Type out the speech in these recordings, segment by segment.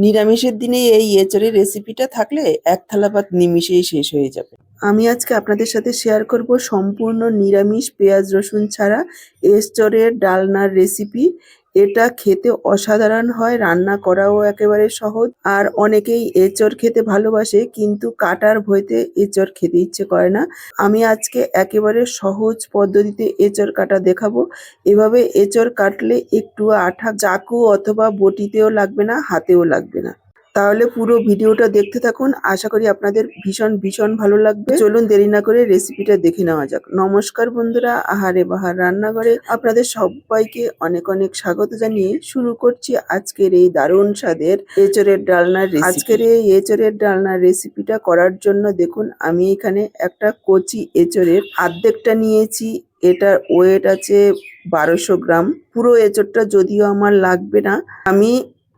নিরামিষের দিনে এই এঁচড়ের রেসিপিটা থাকলে এক থালা ভাত শেষ হয়ে যাবে। আমি আজকে আপনাদের সাথে শেয়ার করব সম্পূর্ণ নিরামিষ পেঁয়াজ রসুন ছাড়া এঁচড়ের ডালনার রেসিপি এটা খেতে অসাধারণ হয়, রান্না করাও একেবারে সহজ। আর অনেকেই এঁচড় খেতে ভালোবাসে, কিন্তু কাটার ভয়তে এঁচড় খেতে ইচ্ছে করে না। আমি আজকে একেবারে সহজ পদ্ধতিতে এঁচড় কাটা দেখাবো। এভাবে এঁচড় কাটলে একটু আঠা, চাকু অথবা বটিতেও লাগবে না, হাতেও লাগবে না। তাহলে পুরো ভিডিওটা দেখতে থাকুন। আশা করি আপনাদের ভীষণ ভীষণ ভালো লাগবে। চলুন দেরি না করে রেসিপিটা দেখে নেওয়া যাক। নমস্কার বন্ধুরা, আহারে বাহার রান্নাঘরে আপনাদের সবাইকে অনেক অনেক স্বাগত জানিয়ে শুরু করছি আজকের এই দারুণ স্বাদের এঁচড়ের ডালনার রেসিপি আজকের এই এঁচড়ের ডালনার রেসিপিটা করার জন্য দেখুন, আমি এখানে একটা কচি এঁচড়ের আর্ধেকটা নিয়েছি। এটার ওয়েট আছে বারোশো গ্রাম। পুরো এঁচড়টা যদিও আমার লাগবে না, আমি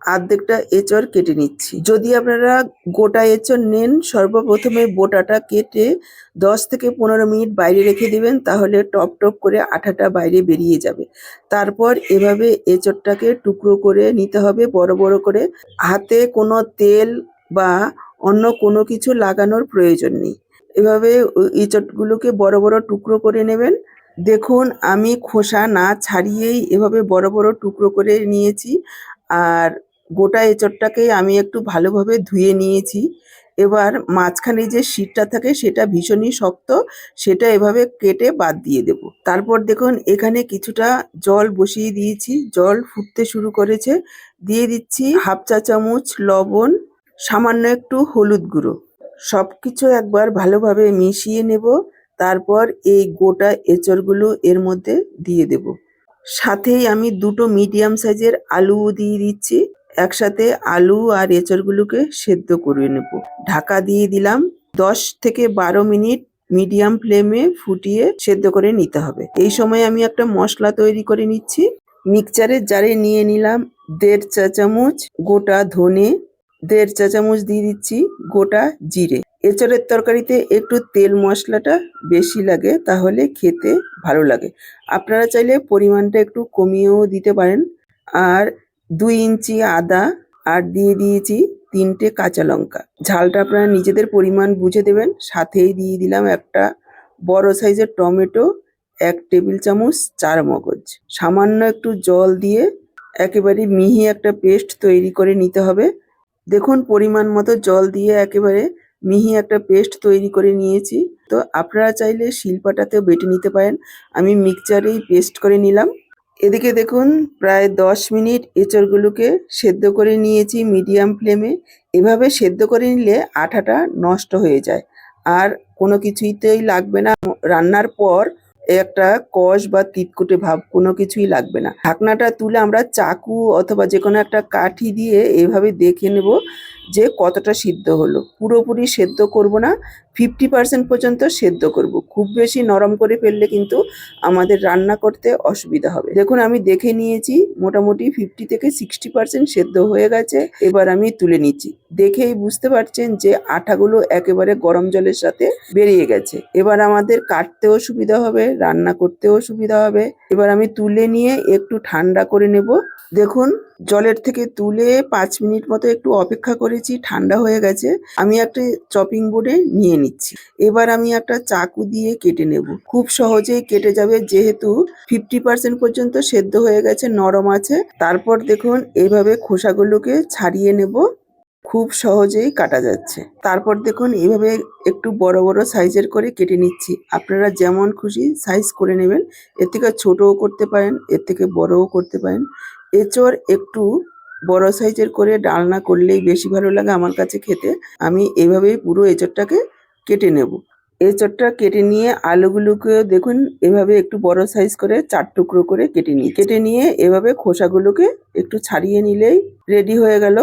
আর্ধেকটা এঁচড় কেটে নিচ্ছি। যদি আপনারা গোটা এঁচড় নেন, সর্বপ্রথমে বোটাটা কেটে দশ থেকে পনেরো মিনিট বাইরে রেখে দিবেন, তাহলে টপ টপ করে আঠাটা বাইরে বেরিয়ে যাবে। তারপর এভাবে এঁচড়টাকে টুকরো করে নিতে হবে, বড় বড় করে। হাতে কোনো তেল বা অন্য কোনো কিছু লাগানোর প্রয়োজন নেই। এভাবে এঁচড়গুলোকে বড় বড় টুকরো করে নেবেন। দেখুন, আমি খোসা না ছাড়িয়েই এভাবে বড় বড় টুকরো করে নিয়েছি। আর গোটা এঁচড়টাকে আমি একটু ভালোভাবে ধুয়ে নিয়েছি। এবার মাঝখানে যে শীটটা থাকে সেটা ভীষণই শক্ত, সেটা এভাবে কেটে বাদ দিয়ে দেব। তারপর দেখুন, এখানে কিছুটা জল বসিয়ে দিয়েছি। জল ফুটতে শুরু করেছে। দিয়ে দিচ্ছি হাফ চা চামচ লবণ, সামান্য একটু হলুদ গুঁড়ো। সব কিছু একবার ভালোভাবে মিশিয়ে নেব। তারপর এই গোটা এঁচড়গুলো এর মধ্যে দিয়ে দেব। সাথেই আমি দুটো মিডিয়াম সাইজের আলুও দিয়ে দিচ্ছি। একসাথে আলু আর এঁচড়গুলোকে সেদ্ধ করে নেব। ঢাকা দিয়ে দিলাম দশ থেকে বারো মিনিট মিডিয়াম ফ্লেমে ফুটিয়ে সেদ্ধ করে নিতে হবে। এই সময় আমি একটা মশলা তৈরি করে নিচ্ছি। মিক্সচারের জারে নিয়ে নিলাম দেড় চা চামচ গোটা ধনে, দেড় চা চামচ দিয়ে দিচ্ছি গোটা জিরে। এঁচড়ের তরকারিতে একটু তেল মশলাটা বেশি লাগে, তাহলে খেতে ভালো লাগে। আপনারা চাইলে পরিমাণটা একটু কমিয়েও দিতে পারেন। আর দুই ইঞ্চি আদা আর দিয়ে দিয়েছি তিনটে কাঁচা লঙ্কা। ঝালটা আপনারা নিজেদের পরিমাণ বুঝে দেবেন। সাথেই দিয়ে দিলাম একটা বড় সাইজের টমেটো, এক টেবিল চামচ চার মগজ। সামান্য একটু জল দিয়ে একেবারে মিহি একটা পেস্ট তৈরি করে নিতে হবে। দেখুন, পরিমাণ মতো জল দিয়ে একেবারে মিহি একটা পেস্ট তৈরি করে নিয়েছি। তো আপনারা চাইলে শিলপাটাতেও বেটে নিতে পারেন। আমি মিক্সচারেই পেস্ট করে নিলাম। এদিকে দেখুন, প্রায় দশ মিনিট এঁচড়গুলোকে সেদ্ধ করে নিয়েছি মিডিয়াম ফ্লেমে। এভাবে সেদ্ধ করে নিলে আঠাটা নষ্ট হয়ে যায়। আর কোনো কিছুইতেই লাগবে না। রান্নার পর একটা কষ বা তিতকুটে ভাব কোনো কিছুই লাগবে না। ঢাকনাটা তুলে আমরা চাকু অথবা যে কোনো একটা কাঠি দিয়ে এভাবে দেখে নেব যে কতটা সিদ্ধ হলো। পুরোপুরি সেদ্ধ করব না ফিফটি পার্সেন্ট পর্যন্ত সেদ্ধ করব। খুব বেশি নরম করে ফেললে কিন্তু আমাদের রান্না করতে অসুবিধা হবে। দেখুন, আমি দেখে নিয়েছি, মোটামুটি ফিফটি থেকে সিক্সটি পার্সেন্ট সেদ্ধ হয়ে গেছে। এবার আমি তুলে নিচ্ছি। দেখেই বুঝতে পারছেন যে আঠাগুলো একেবারে গরম জলের সাথে বেরিয়ে গেছে। এবার আমাদের কাটতেও সুবিধা হবে, রান্না করতেও সুবিধা হবে। এবার আমি তুলে নিয়ে একটু ঠান্ডা করে নেব। দেখুন, জলের থেকে তুলে পাঁচ মিনিট মতো একটু অপেক্ষা করেছি, ঠান্ডা হয়ে গেছে, আমি একটা চপিং বোর্ডে নিয়ে নিচ্ছি। এবার আমি একটা চাকু দিয়ে কেটে নেব। খুব সহজেই কেটে যাবে, যেহেতু ফিফটি পার্সেন্ট পর্যন্ত সেদ্ধ হয়ে গেছে, নরম আছে। তারপর দেখুন এইভাবে খোসাগুলোকে ছাড়িয়ে নেব। খুব সহজেই কাটা যাচ্ছে। তারপর দেখুন এইভাবে একটু বড় বড় সাইজের করে কেটে নিচ্ছি। আপনারা যেমন খুশি সাইজ করে নেবেন। এর থেকে ছোটও করতে পারেন, এর থেকে বড়ও করতে পারেন। এঁচড় একটু বড় সাইজের করে ডালনা করলেই বেশি ভালো লাগে আমার কাছে খেতে। আমি এভাবেই পুরো এঁচড়টাকে কেটে নেব। এঁচড়টা কেটে নিয়ে আলুগুলোকে দেখুন, এভাবে একটু বড় সাইজ করে চার টুকরো করে কেটে নিই কেটে নিয়ে এভাবে খোসাগুলোকে একটু ছাড়িয়ে নিলেই রেডি হয়ে গেল।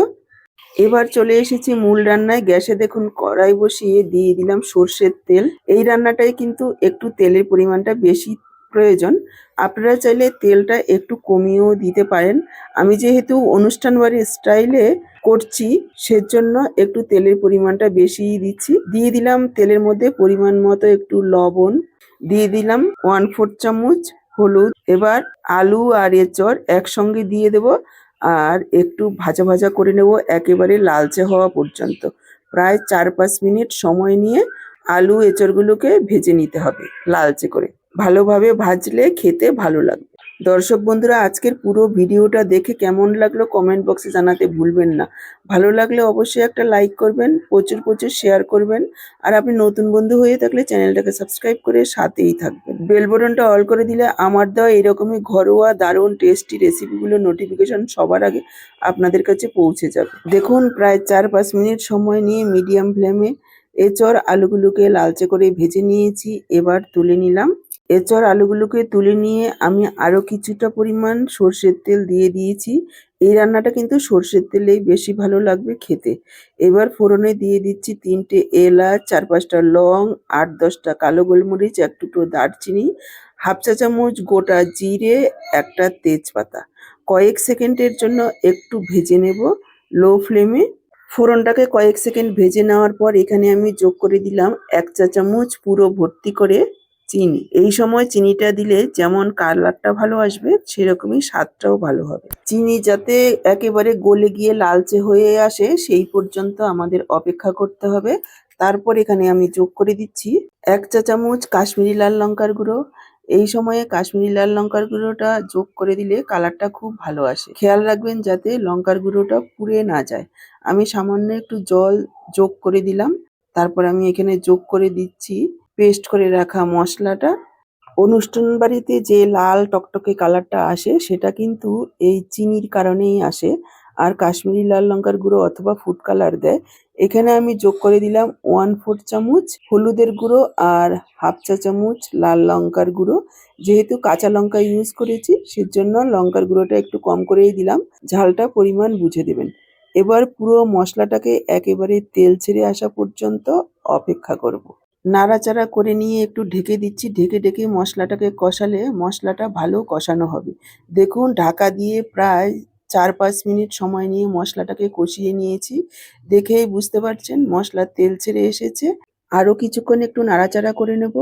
এবার চলে এসেছি মূল রান্নায়। গ্যাসে দেখুন কড়াই বসিয়ে দিয়ে দিলাম সর্ষের তেল। এই রান্নাটায় কিন্তু একটু তেলের পরিমাণটা বেশি প্রয়োজন, আপনারা চাইলে তেলটা একটু কমিয়েও দিতে পারেন। আমি যেহেতু অনুষ্ঠান বাড়ির স্টাইলে করছি, সেজন্য একটু তেলের পরিমাণটা বেশিই দিচ্ছি। দিয়ে দিলাম তেলের মধ্যে পরিমাণ মতো একটু লবণ। দিয়ে দিলাম ওয়ান ফোর চামচ হলুদ। এবার আলু আর এঁচড় একসঙ্গে দিয়ে দেব আর একটু ভাজা ভাজা করে নেব একেবারে লালচে হওয়া পর্যন্ত। প্রায় চার পাঁচ মিনিট সময় নিয়ে আলু, এঁচড়গুলোকে ভেজে নিতে হবে লালচে করে। ভালোভাবে ভাজলে খেতে ভালো লাগবে। দর্শক বন্ধুরা, আজকের পুরো ভিডিওটা দেখে কেমন লাগল কমেন্ট বক্সে জানাতে ভুলবেন না। ভালো লাগলে অবশ্যই একটা লাইক করবেন, প্রচুর প্রচুর শেয়ার করবেন। আর আপনি নতুন বন্ধু হয়ে থাকলে চ্যানেলটাকে সাবস্ক্রাইব করে সাথেই থাকবেন। বেল বটনটা অল করে দিলে আমার দেওয়া এরকমই ঘরোয়া, দারুণ টেস্টি রেসিপিগুলো নোটিফিকেশন সবার আগে আপনাদের কাছে পৌঁছে যাবে। দেখুন, প্রায় চার পাঁচ মিনিট সময় নিয়ে মিডিয়াম ফ্লেমে এচর আলুগুলোকে লালচে করে ভেজে নিয়েছি। এবার তুলে নিলাম এচর আলুগুলোকে তুলে নিয়ে আমি আরও কিছুটা পরিমাণ সর্ষের তেল দিয়ে দিয়েছি। এই রান্নাটা কিন্তু সর্ষের তেলেই বেশি ভালো লাগবে খেতে। এবার ফোড়নে দিয়ে দিচ্ছি তিনটে এলাচ, চার পাঁচটা লং, আট দশটা কালো গোলমরিচ, এক দারচিনি, হাফ চা চামচ গোটা জিরে, একটা তেজপাতা। কয়েক সেকেন্ডের জন্য একটু ভেজে নেব লো ফ্লেমে। ফোড়নটাকে কয়েক সেকেন্ড ভেজে নেওয়ার পর এখানে আমি যোগ করে দিলাম এক চা চামচ পুরো ভর্তি করে চিনি। এই সময় চিনিটা দিলে যেমন কালারটা ভালো আসবে, সেরকমই স্বাদটাও ভালো হবে। চিনি যাতে একেবারে গলে গিয়ে লালচে হয়ে আসে, সেই পর্যন্ত আমাদের অপেক্ষা করতে হবে। তারপর এখানে আমি যোগ করে দিচ্ছি এক চা চামচ কাশ্মীরি লাল লঙ্কার গুঁড়ো। এই সময়ে কাশ্মীরি লাল লঙ্কার গুঁড়োটা যোগ করে দিলে কালারটা খুব ভালো আসে। খেয়াল রাখবেন যাতে লঙ্কার গুঁড়োটা পুড়ে না যায়। আমি সামান্য একটু জল যোগ করে দিলাম। তারপর আমি এখানে যোগ করে দিচ্ছি পেস্ট করে রাখা মশলাটা। অনুষ্ঠান বাড়িতে যে লাল টকটকে কালারটা আসে, সেটা কিন্তু এই চিনির কারণেই আসে। আর কাশ্মীরি লাল লঙ্কার গুঁড়ো অথবা ফুড কালার দেয়। এখানে আমি যোগ করে দিলাম ওয়ান ফোর চামচ হলুদের গুঁড়ো আর হাফ চা চামচ লাল লঙ্কার গুঁড়ো। যেহেতু কাঁচা লঙ্কা ইউজ করেছি, সেজন্য লঙ্কার গুঁড়োটা একটু কম করেই দিলাম। ঝালটা পরিমাণ বুঝে দেবেন। এবার পুরো মশলাটাকে একেবারে তেল ছেড়ে আসা পর্যন্ত অপেক্ষা করব। নাড়াচাড়া করে নিয়ে একটু ঢেকে দিচ্ছি। ঢেকে ঢেকে মশলাটাকে কষালে মশলাটা ভালো কষানো হবে। দেখুন, ঢাকা দিয়ে প্রায় চার পাঁচ মিনিট সময় নিয়ে মশলাটাকে কষিয়ে নিয়েছি। দেখেই বুঝতে পারছেন, মশলার তেল ছেড়ে এসেছে। আরও কিছুক্ষণ একটু নাড়াচাড়া করে নেব।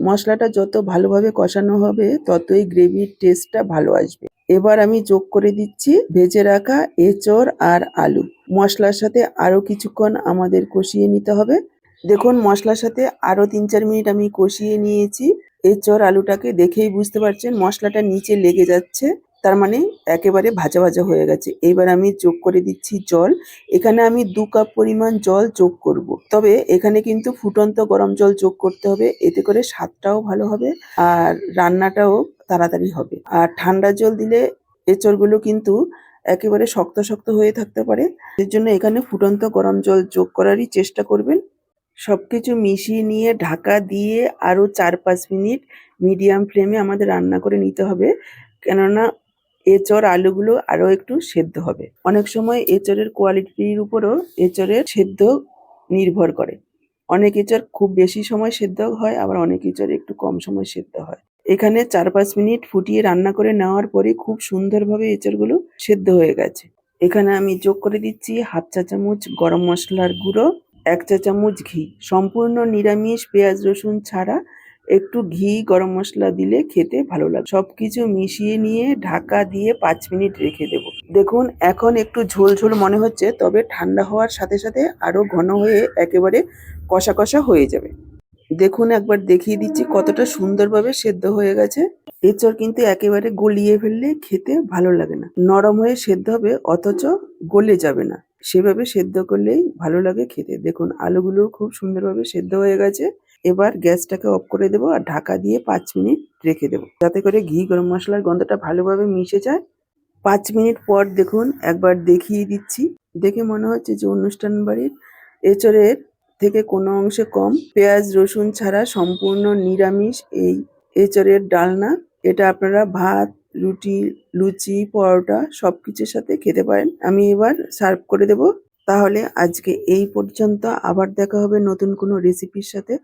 মশলাটা যত ভালোভাবে কষানো হবে, ততই গ্রেভির টেস্টটা ভালো আসবে। এবার আমি যোগ করে দিচ্ছি ভেজে রাখা এঁচড় আর আলু। মশলার সাথে আরও কিছুক্ষণ আমাদের কষিয়ে নিতে হবে। দেখুন, মশলার সাথে আরও তিন চার মিনিট আমি কষিয়ে নিয়েছি। এঁচড় আলুটাকে দেখেই বুঝতে পারছেন মশলাটা নিচে লেগে যাচ্ছে। তার মানে একেবারে ভাজা ভাজা হয়ে গেছে। এবার আমি যোগ করে দিচ্ছি জল। এখানে আমি দু কাপ পরিমাণ জল যোগ করব। তবে এখানে কিন্তু ফুটন্ত গরম জল যোগ করতে হবে। এতে করে স্বাদটাও ভালো হবে আর রান্নাটাও তাড়াতাড়ি হবে। আর ঠান্ডা জল দিলে এঁচড়গুলো কিন্তু একেবারে শক্ত শক্ত হয়ে থাকতে পারে। এর জন্য এখানে ফুটন্ত গরম জল যোগ করারই চেষ্টা করবেন। সবকিছু মিশিয়ে নিয়ে ঢাকা দিয়ে আরও চার পাঁচ মিনিট মিডিয়াম ফ্লেমে আমাদের রান্না করে নিতে হবে। কেননা এঁচড় আলুগুলো আরও একটু সেদ্ধ হবে। অনেক সময় এঁচড়ের কোয়ালিটির উপরও এঁচড়ের সেদ্ধ নির্ভর করে। অনেক এঁচড় খুব বেশি সময় সেদ্ধ হয়, আবার অনেক এঁচড় একটু কম সময় সেদ্ধ হয়। এখানে চার পাঁচ মিনিট ফুটিয়ে রান্না করে নেওয়ার পরে খুব সুন্দরভাবে এঁচড়গুলো সেদ্ধ হয়ে গেছে। এখানে আমি যোগ করে দিচ্ছি হাফ চা চামচ গরম মশলার গুঁড়ো। এক চা চামচ ঘি, সম্পূর্ণ নিরামিষ পেঁয়াজ রসুন ছাড়া একটু ঘি, গরম মশলা দিলে খেতে ভালো লাগে। সব কিছু মিশিয়ে নিয়ে ঢাকা দিয়ে পাঁচ মিনিট রেখে দেব। দেখুন, এখন একটু ঝোল ঝোল মনে হচ্ছে, তবে ঠান্ডা হওয়ার সাথে সাথে আরও ঘন হয়ে একেবারে কষা কষা হয়ে যাবে। দেখুন, একবার দেখিয়ে দিচ্ছি কতটা সুন্দরভাবে সেদ্ধ হয়ে গেছে। এঁচড় কিন্তু একেবারে গলিয়ে ফেললে খেতে ভালো লাগে না। নরম হয়ে সেদ্ধ হবে, অথচ গলে যাবে না। সেভাবে সেদ্ধ করলেই ভালো লাগে খেতে। দেখুন, আলুগুলো খুব সুন্দরভাবে সেদ্ধ হয়ে গেছে। এবার গ্যাসটাকে অফ করে দেবো আর ঢাকা দিয়ে পাঁচ মিনিট রেখে দেবো। যাতে করে ঘি, গরম মশলার গন্ধটা ভালোভাবে মিশে যায়। পাঁচ মিনিট পর দেখুন, একবার দেখিয়ে দিচ্ছি। দেখে মনে হচ্ছে যে অনুষ্ঠান বাড়ির এঁচড়ের থেকে কোনো অংশে কম। পেঁয়াজ, রসুন ছাড়া সম্পূর্ণ নিরামিষ এই এঁচড়ের ডালনা। এটা আপনারা ভাত রুটি, লুচি, পরোটা সব কিছুর সাথে খেতে পারেন। আমি এবার সার্ভ করে দেব। তাহলে আজকে এই পর্যন্ত আবার দেখা হবে নতুন কোনো রেসিপির সাথে।